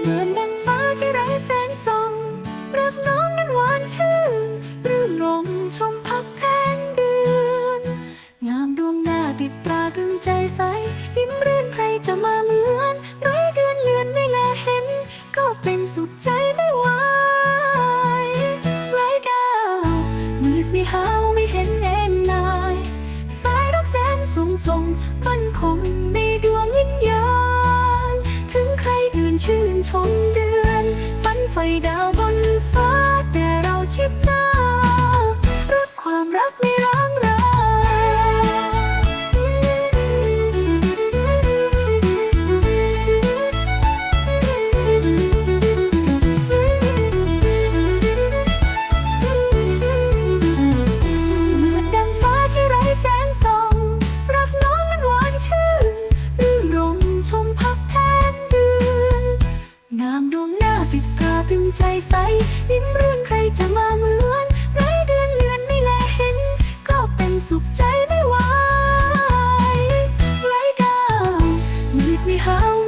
เหมือนดังฟ้าที่ไร้แสงส่องรักน้องนั้นหวานชื่นรื่นรมชมพักแทนเดือน งามดวงนาติดตราตึงใจใสยิ้มรื่นใครจะมาเลือ ทรงมั่นคงในดวงวิญญาณ ถึงใครอื่นชื่นชมเดือน ฝันไฟดาวามดวงหน้าปิดตาตึงใจใส ยิ้มเรื่นใครจะมาเหมือนไรเดือนเลือนไม่แลเห็น ก็เป็นสุขใจไม่ไหวไรดาวมืดไม่หาว